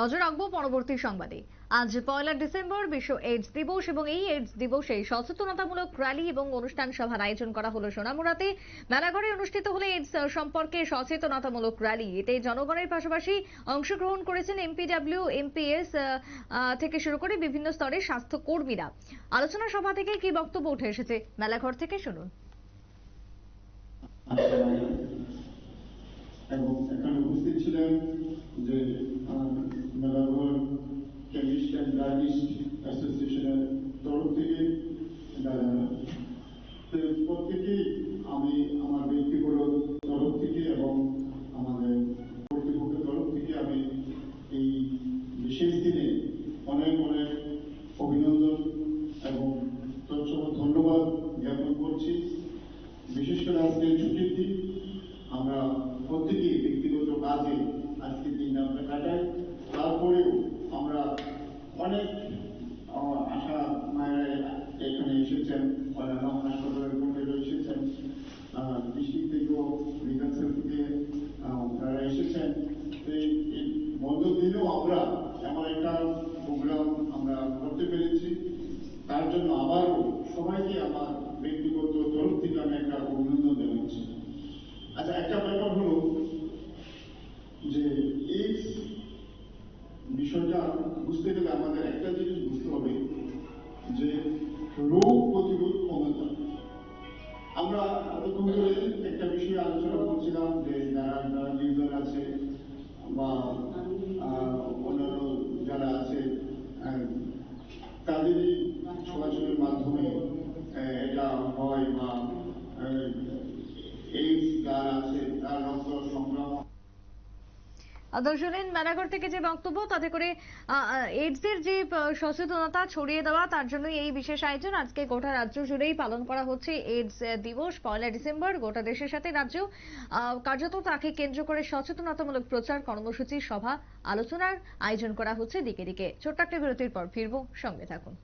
নজর রাখব পরবর্তী সংবাদে। আজ পয়লা ডিসেম্বর বিশ্ব এইডস দিবস এবং এই এইডস দিবসে সচেতনতামূলক র্যালি এবং অনুষ্ঠান সভার আয়োজন করা হলো সোনামুড়াতে। মেলাঘরে অনুষ্ঠিত হলো এইডস সম্পর্কে সচেতনতামূলক র্যালি এতে জনগণের পাশাপাশি অংশগ্রহণ করেছেন এমপিডব্লিউ এমপিএস থেকে শুরু করে বিভিন্ন স্তরের স্বাস্থ্যকর্মীরা। আলোচনা সভা থেকে কি বক্তব্য উঠে এসেছে? মেলাঘর থেকে শুনুন। এবং এখানে উপস্থিত ছিলেন যে মেলাঘর কেমিস্ট অ্যান্ড ড্রাগিস্ট অ্যাসোসিয়েশনের তরফ থেকে প্রত্যেকেই আমি আমার ব্যক্তিগত তরফ থেকে এবং আমাদের কর্তৃপক্ষের তরফ থেকে আমি এই বিশেষ দিনে অনেক অনেক অভিনন্দন এবং তৎসহ ধন্যবাদ জ্ঞাপন করছি। বিশেষ করে আজকে ছুটির দিন আমরা প্রত্যেকেই ব্যক্তিগত কাজে আজকে দিন আমরা কাটাই তারপরেও আমরা অনেক আশা মায়েরা এখানে এসেছেন হাসপাতালের মধ্যে এসেছেন ডিস্ট্রিক্ট থেকেও রিহার্সাল থেকে ওনারা এসেছেন। এই এই বন্ধ দিনেও আমরা এমন একটা প্রোগ্রাম আমরা করতে পেরেছি। তার জন্য আবারও সবাইকে আমার ব্যক্তিগত তরফ থেকে আমি একটা অভিনন্দন জানাচ্ছি। আচ্ছা একটা ব্যাপার হলো যে এইডস বিষয়টা বুঝতে গেলে আমাদের একটা জিনিস বুঝতে হবে, যে রোগ প্রতিরোধ ক্ষমতা। আমরা একটা বিষয়ে আলোচনা করছিলাম যে যারা দর্শনীন মেলাঘর থেকে যে বক্তব্য, তাতে করে এইডস এর যে সচেতনতা ছড়িয়ে দেওয়া, তার জন্য এই বিশেষ আয়োজন আজকে গোটা রাজ্য জুড়েই পালন করা হচ্ছে এইডস দিবস। পয়লা ডিসেম্বর, গোটা দেশের সাথে রাজ্য কার্যত তাকে কেন্দ্র করে সচেতনতামূলক প্রচার, কর্মসূচি, সভা, আলোচনার আয়োজন করা হচ্ছে দিকে দিকে। ছোট্ট একটা বিরতির পর ফিরবো, সঙ্গে থাকুন।